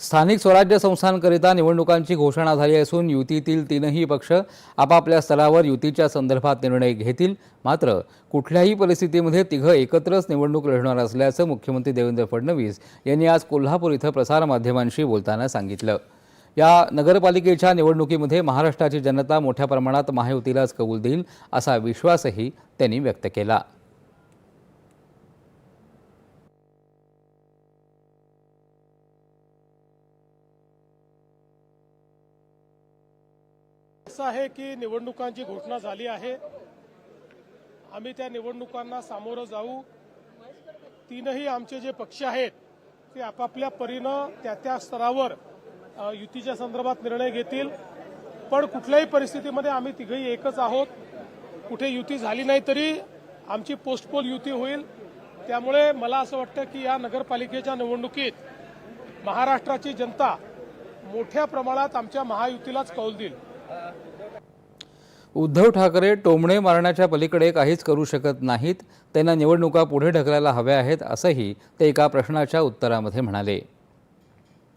स्थानिक स्वराज्य संस्थांकरिता निवडणुकांची घोषणा झाली असून युतीतील तीनही पक्ष आपापल्या स्तरावर युतीच्या संदर्भात निर्णय घेतील. मात्र कुठल्याही परिस्थितीमध्ये तिघं एकत्रच निवडणूक लढणार असल्याचं मुख्यमंत्री देवेंद्र फडणवीस यांनी आज कोल्हापूर इथं प्रसारमाध्यमांशी बोलताना सांगितलं. या नगरपालिकेच्या निवडणुकीमध्ये महाराष्ट्राची जनता मोठ्या प्रमाणात महायुतीलाच कबूल देईल असा विश्वासही त्यांनी व्यक्त केला. असं आहे की निवडणुकांची घोषणा झाली आहे. आम्ही त्या निवडणुकांना सामोरं जाऊ. तीनही आमचे जे पक्ष आहेत ते आपापल्या परीनं त्या त्या स्तरावर युतीच्या संदर्भात निर्णय घेतील. पण कुठल्याही परिस्थितीमध्ये आम्ही तिघही एकच आहोत. कुठे युती झाली नाही तरी आमची पोस्टपोल युती होईल. त्यामुळे मला असं वाटतं की या नगरपालिकेच्या निवडणुकीत महाराष्ट्राची जनता मोठ्या प्रमाणात आमच्या महायुतीलाच कौल देईल. उद्धव ठाकरे टोमणे मारण्याच्या पलीकडे काहीच करू शकत नाहीत. त्यांना निवडणुका पुढे ढकलायला हव्या आहेत असंही ते एका प्रश्नाच्या उत्तरामध्ये म्हणाले.